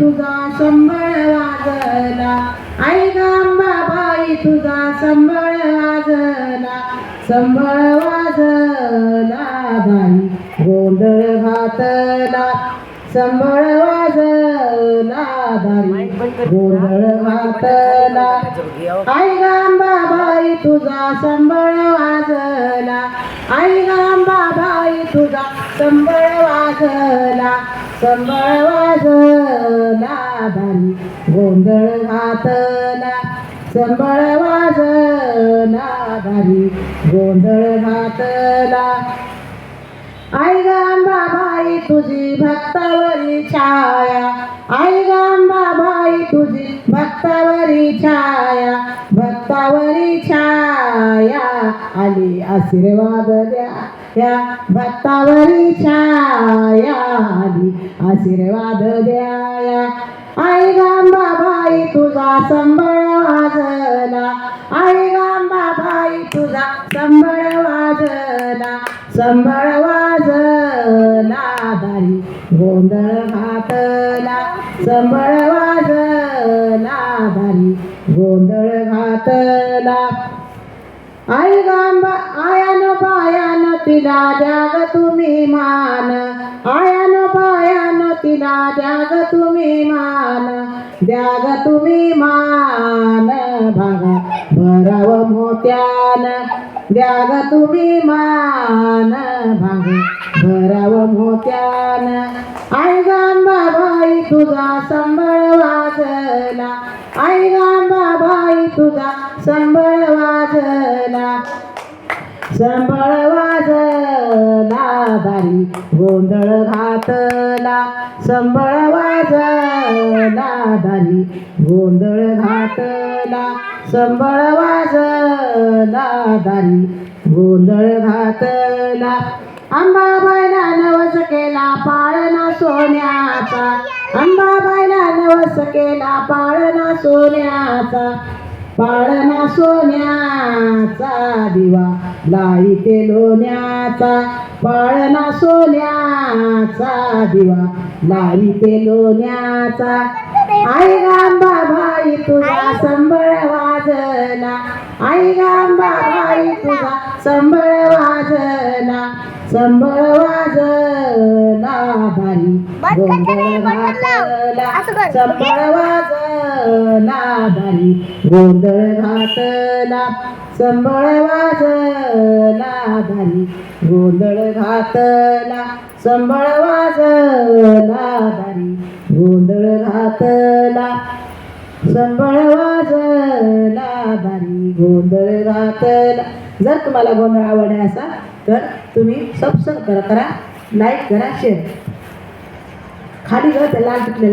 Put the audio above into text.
तुझा संबळ वाजला. आई बाई तुझा संबळ वाजला. संबळ वाजला बाई गोंधळ घातला. संबळ वाजला बाई गोंधळ घातला. आई बाई तुझा संबळ वाजला. आई बाई तुझा संबळ वाजला. संबळ वाजला बाई गोंधळ घातला संबळ वाजला बाई गोंधळ घातला आई बाई तुझी भक्तावरी छाया. आई बाई तुझी भक्तावरी छाया. भक्तावरी छाया आली आशीर्वाद द्या. त्या भक्तावरी छाया आशीर्वाद द्याया. आई भाई तुझा संबळ वाजला. आई भाई तुझा संबळ वाजला. संबळ वाजला दारी गोंधळ घातला. संबळ वाजला दारी गोंधळ घातला. आई गांबा आयान पायान तिला जाग तुम्ही मान. आयान पायान तिला जाग तुम्ही मान. द्याग तुम्ही मान भागा भराव मोत्यान. द्याग तुम्ही मान भागा भराव मोत्यान. आई गांबा बाई तुझा संबळ वाजला आई गांबा बाई तुझा संबळ वाजला. संबळ वाजला दारी गोंधळ घातला. संबळ वाजला दारी गोंधळ घातला. संबळ वाजला दारी गोंधळ घातला. अंबाबाईला नवस केला पाळणा सोन्याचा. अंबाबाईला नवस केला पाळणा सोन्याचा. पाळणा सोन्याचा दिवा लाईते लोण्याचा. पाळणा सोन्याचा दिवा लाईते लोण्याचा. आई गांबा भाई तुझा संबळ वाजला. आई गांबा भाई तुझा संबळ वाजला. संबळ वाजला घातला संबळ वाजला. भारी गोंधळ घातला संबळ वाजला भारी गोंधळ घातला संबळ वाजला भारी गोंधळ घातला संबळ वाजला भारी गोंधळ घातला. जर तुम्हाला गोंधळ आवडला असा तर तुम्ही सबस्क्राईब करा करा लाईक करा शेअर खाली ग त्या लाल टिकलेला